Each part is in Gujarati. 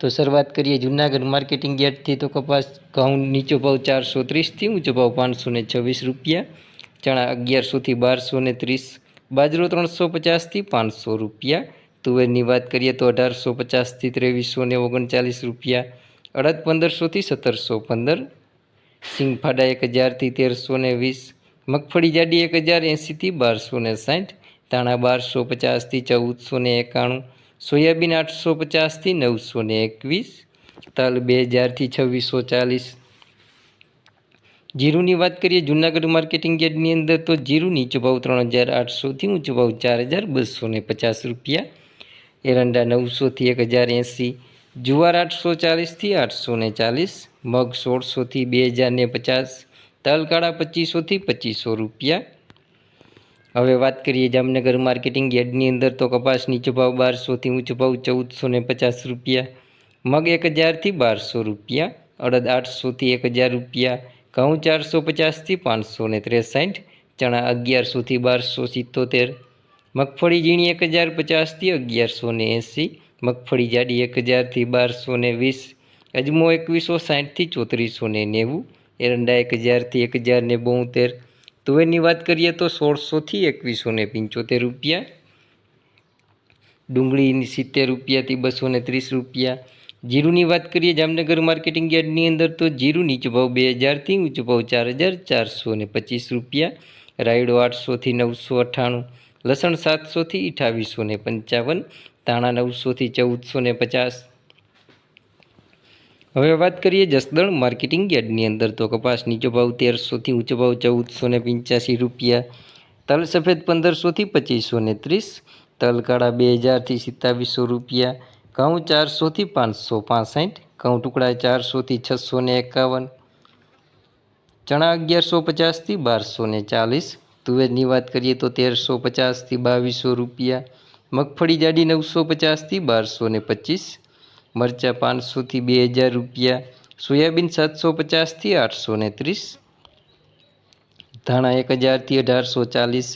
તો શરૂઆત કરીએ જૂનાગઢ માર્કેટિંગ યાર્ડથી. તો કપાસ ઘઉં નીચો ભાવ ચારસો ત્રીસથી ઊંચો ભાવ પાંચસો ને છવ્વીસ રૂપિયા. ચણા અગિયારસોથી બારસો ને ત્રીસ. બાજરો ત્રણસો પચાસથી પાંચસો રૂપિયા. તુવેરની વાત કરીએ તો અઢારસો પચાસથી ત્રેવીસો ને ઓગણચાલીસ રૂપિયા. અડદ પંદરસોથી સત્તરસો પંદર. સિંગફાડા એક હજારથી તેરસો ને વીસ. મગફળી જાડી એક હજાર એંસીથી બારસો ને સાઠ. ધાણા બારસો પચાસથી ચૌદસો ને એકાણું. સોયાબીન આઠસો પચાસથી નવસો ને એકવીસ, તલ બે હજારથી છવ્વીસો ચાલીસ. જીરુની વાત કરીએ, જૂનાગઢ માર્કેટિંગ યાર્ડની અંદર તો જીરું નીચો ભાવ ત્રણ હજાર આઠસોથી ઊંચો ભાવ ચાર હજાર બસો ને પચાસ રૂપિયા. એરંડા નવસોથી એક હજાર એંસી, જુવાર આઠસો ચાલીસથી આઠસો ને ચાલીસ, મગ સોળસોથી બે હજાર પચાસ તલ કાળા પચીસોથી પચીસો રૂપિયા. હવે વાત કરીએ જામનગર માર્કેટિંગ યાર્ડની અંદર તો કપાસ નીચો ભાવ બારસોથી ઊંચો ભાવ ચૌદસો ને પચાસ રૂપિયા, મગ એક હજારથી બારસો રૂપિયા, અડદ આઠસોથી એક હજાર રૂપિયા, ઘઉં ચારસો પચાસથી પાંચસો ને ત્રેસાઠ, ચણા અગિયારસોથી બારસો સિત્તોતેર, મગફળી ઝીણી એક હજાર પચાસથી અગિયારસો ને એંસી, મગફળી જાડી એક હજારથી બારસો ને વીસ, અજમો એકવીસો સાઠથી ચોત્રીસો ને નેવું, એરંડા એક હજારથી એક હજાર ને બોતેર તુવેરની વાત કરીએ તો સોળસોથી એકવીસો ને પંચોતેર રૂપિયા. ડુંગળીની સિત્તેર રૂપિયાથી બસો ને ત્રીસ રૂપિયા. જીરુની વાત કરીએ જામનગર માર્કેટિંગ યાર્ડની અંદર તો જીરું નીચો ભાવ બે હજારથી ઊંચો ભાવ ચાર હજાર ચારસો ને પચીસ રૂપિયા. રાયડો આઠસોથી નવસો અઠ્ઠાણું. લસણ સાતસોથી અઠાવીસો ને પંચાવન. ધાણા નવસોથી ચૌદસો ને પચાસ. હવે વાત કરીએ જસદણ માર્કેટિંગ યાર્ડની અંદર. તો કપાસ નીચો ભાવ તેરસોથી ઊંચો ભાવ ચૌદસો ને પંચ્યાસી રૂપિયા. તલ સફેદ પંદરસોથી પચીસો ને ત્રીસ. તલ કાળા બે હજારથી સિત્તાવીસો રૂપિયા. ઘઉં ચારસોથી પાંચસો પાસઠ. ઘઉં ટુકડા ચારસોથી છસો ને એકાવન. ચણા અગિયારસો પચાસથી બારસો ને ચાલીસ. તુવેરની વાત કરીએ તો તેરસો પચાસથી બાવીસો રૂપિયા. મગફળી જાડી નવસો પચાસથી બારસો ને પચીસ. મરચાં પાંચસોથી બે હજાર રૂપિયા, સોયાબીન સાતસો પચાસથી આઠસો ને ત્રીસ, ધાણા એક હજારથી અઢારસો ચાલીસ,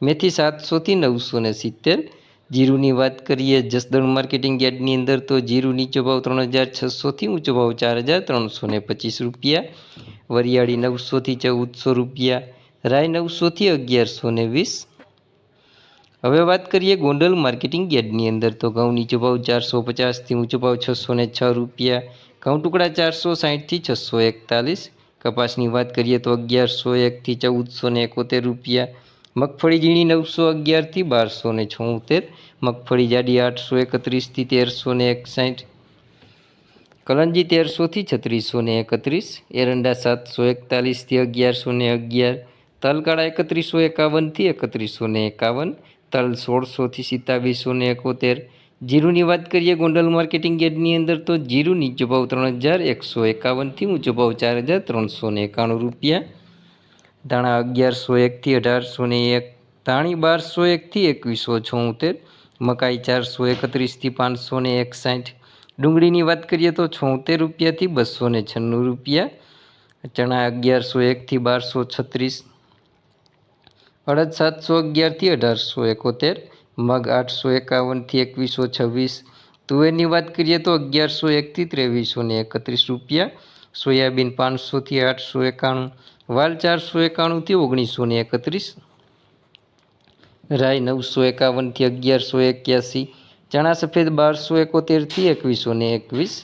મેથી સાતસોથી નવસો ને સિત્તેર, જીરુની વાત કરીએ જસદણ માર્કેટિંગ યાર્ડની અંદર તો જીરુ નીચો ભાવ ત્રણ હજાર છસોથી ઊંચો ભાવ ચાર હજાર ત્રણસો ને પચીસ રૂપિયા, વરિયાળી નવસોથી ચૌદસો રૂપિયા રાય નવસોથી અગિયારસો ને વીસ હવે વાત કરીએ ગોંડલ માર્કેટિંગ યાર્ડની અંદર. તો ઘઉં નીચો ભાવ ચારસો પચાસથી ઊંચો ભાવ છસો ને છ રૂપિયા. ઘઉં ટુકડા ચારસો સાહીઠથી છસો એકતાલીસ. કપાસની વાત કરીએ તો અગિયારસો એકથી ચૌદસો ને એકોતેર રૂપિયા. મગફળી ઝીણી નવસો અગિયારથી બારસો ને છોતેર. મગફળી જાડી આઠસો એકત્રીસથી તેરસો ને એકસાઠ. કલંજી તેરસોથી છત્રીસો ને એકત્રીસ. એરંડા સાતસો એકતાલીસથી અગિયારસો ને અગિયાર. તલકાળા એકત્રીસો એકાવનથી એકત્રીસો ને એકાવન. તલ સોળસોથી સિત્તાવીસો ને એકોતેર. જીરુની વાત કરીએ ગોંડલ માર્કેટિંગ યાર્ડની અંદર, તો જીરું નીચો ભાવ ત્રણ હજાર એકસો એકાવનથી ઊંચો ભાવ ચાર હજાર ત્રણસો ને એકાણું રૂપિયા. ધાણા અગિયારસો એકથી અઢારસો ને એક, ધાણી બારસો એકથી એકવીસો છોતેર, મકાઈ ચારસો એકત્રીસથી પાંચસો ને એકસાઠ. ડુંગળીની વાત કરીએ તો છોતેર રૂપિયાથી બસો ને છન્નું રૂપિયા. ચણા અગિયારસો એકથી બારસો છત્રીસ અડદ સાતસો અગિયારથી અઢારસો એકોતેર, મગ આઠસો એકાવનથી એકવીસો છવ્વીસ, તુવેરની વાત કરીએ તો અગિયારસો એકથી ત્રેવીસો ને એકત્રીસ રૂપિયા, સોયાબીન પાંચસોથી આઠસો એકાણું, વાલ ચારસો એકાણુંથી ઓગણીસો ને એકત્રીસ રાય નવસો એકાવનથી અગિયારસો એક્યાસી, ચણા સફેદ બારસો એકોતેરથી એકવીસો ને એકવીસ,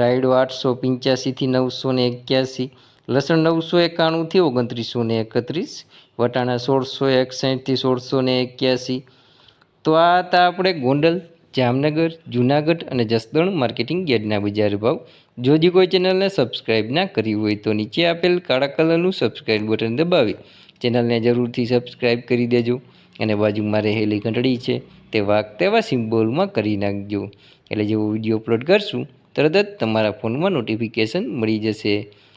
રાયડો આઠસો પંચ્યાસીથી નવસો ને એક્યાસી લસણ નવસો એકાણુંથી ઓગણત્રીસો ને એકત્રીસ, વટાણા સોળસો એકસાઠથી સોળસો ને એક્યાસી. તો આ હતા આપણે ગોંડલ, જામનગર, જુનાગઢ અને જસદણ માર્કેટિંગ યાર્ડના બજાર ભાવ. જો હજી કોઈ ચેનલને સબસ્ક્રાઇબ ના કરી હોય તો નીચે આપેલ કાળા કલરનું સબસ્ક્રાઇબ બટન દબાવી ચેનલને જરૂરથી સબસ્ક્રાઇબ કરી દેજો અને બાજુમાં રહેલી ઘંટડી છે તે વાઘ તેવા સિમ્બોલમાં કરી નાખજો. એટલે જેવો વીડિયો અપલોડ કરશું, તરત જ તમારા ફોનમાં નોટિફિકેશન મળી જશે.